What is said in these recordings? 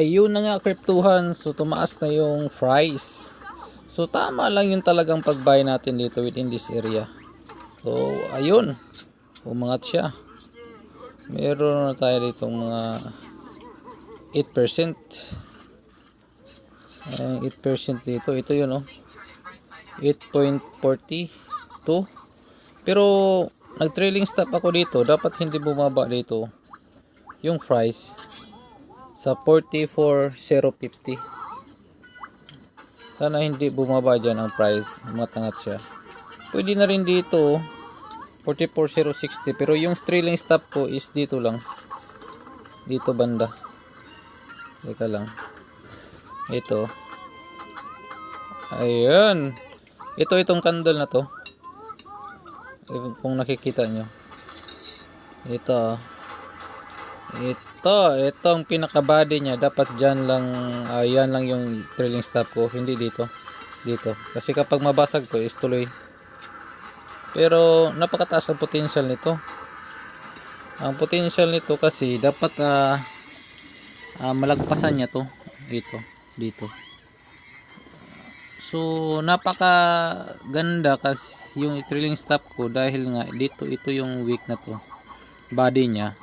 ayun na nga kryptuhan. So, tumaas na yung price. So, tama lang yung talagang pag-buy natin dito within this area. So, ayun. Umangat siya. Meron na tayo dito mga 8%. Ay, 8% dito. Ito yun, oh. 8.42. Pero, nag-trailing stop ako dito. Dapat hindi bumaba dito yung price sa 44,050. Sana hindi bumaba dyan ang price. Matangat siya. Pwede na rin dito 44,060. Pero yung trailing stop ko is dito lang. Dito banda. Teka lang. Ito. Ayan. Ito itong candle na to. Kung nakikita nyo. Ito. Ito. Ito ang pinaka-body niya. Dapat dyan lang. Ayan lang yung trailing stop ko. Hindi dito. Dito. Kasi kapag mabasag to is tuloy. Pero napakataas ang potential nito. Ang potential nito kasi dapat ah ah, malagpasan niya to. Dito. Dito. So, napaka ganda kasi yung trailing stop ko dahil nga dito ito yung week na to. Body niya.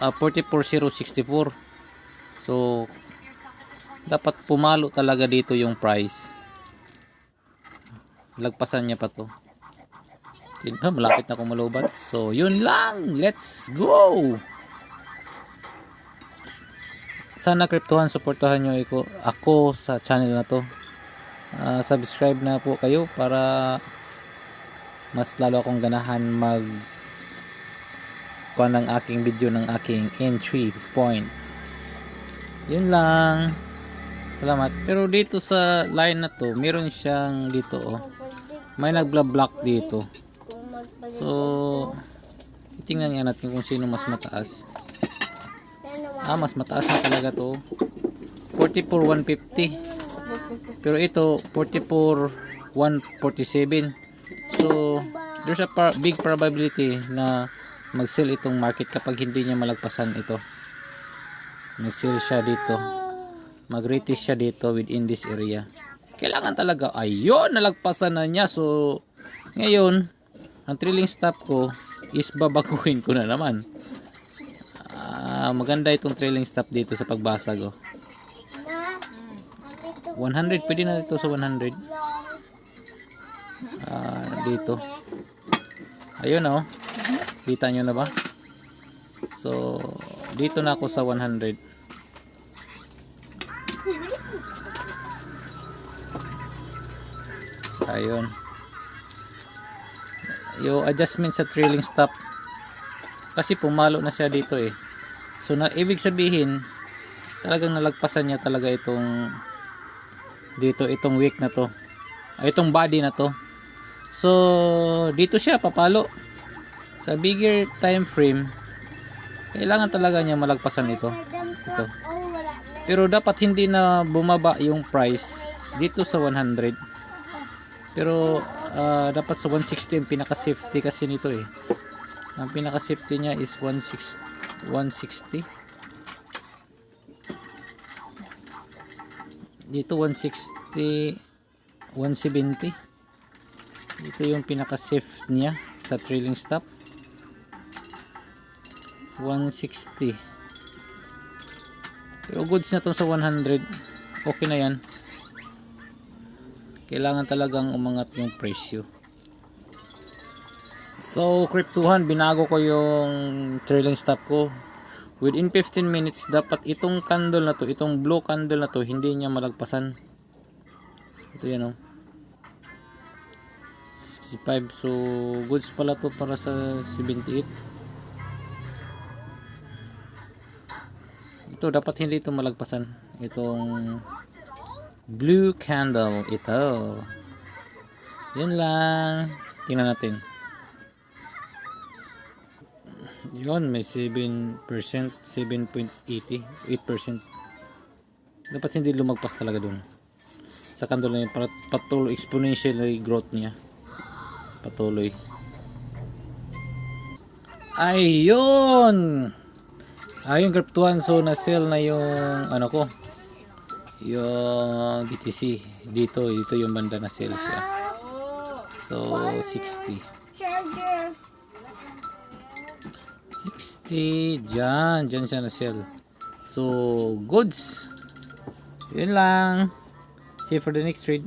Ah 44,064. So, dapat pumalo talaga dito yung price. Lagpasan niya pa to. Tignan, malapit na akong malubat. So, yun lang. Let's go! Sana kryptohan, supportahan nyo ako, ako sa channel na to. Ah, subscribe na po kayo para mas lalo akong ganahan mag kuha ng aking video ng aking entry point. Yun lang. Salamat. Pero dito sa line na to, meron siyang dito oh. May nagla-block dito. So, titingnan nga natin kung sino mas mataas. Ah, mas mataas na talaga to. 44,150. Pero ito, 44,147. So, there's a big probability na mag-sell itong market kapag hindi niya malagpasan ito. Mag-sell siya dito. Mag-retest siya dito within this area. Kailangan talaga, ayun, nalagpasan na niya. So, ngayon, ang trailing stop ko is babaguhin ko na naman. Ah, maganda itong trailing stop dito sa pagbasag oh. 100 pwede na dito sa 100 ah, dito ayun oh kita nyo na ba? So dito na ako sa 100 ayun. Yung adjustment sa trailing stop kasi pumalo na siya dito eh. So na ibig sabihin talagang nalagpasan niya talaga itong dito itong week na to. Ay itong body na to. So dito siya papalo sa bigger time frame kailangan talaga niya malagpasan ito. Ito. Pero dapat hindi na bumaba yung price dito sa 100 pero ah, dapat sa 160 ang pinaka safety kasi nito eh. Ang pinaka safety niya is 160 160 dito 160 170 dito yung pinaka safe niya sa trailing stop 160 pero goods na to sa 100 okay na yan. Kailangan talagang umangat yung presyo. So cryptuhan binago ko yung trailing stop ko. Within 15 minutes dapat itong candle na to itong blue candle na to hindi niya malagpasan. Ito yan oh. 65 so goods pala to para sa 78 ito dapat hindi ito malagpasan. Itong blue candle ito. Yun lang. Tingnan natin. Yun may 7% 7.80 8% dapat hindi lumagpas talaga dun. Sa candle na yun para patuloy exponentially growth niya. Patuloy. Ayun Ah, yung Grip 1, so na-sell na yung ano ko. Yung BTC. Dito, dito yung banda na sell siya. So, 60. Charger. 60. Diyan, diyan siya na-sell. So, goods. Yun lang. See you for the next trade.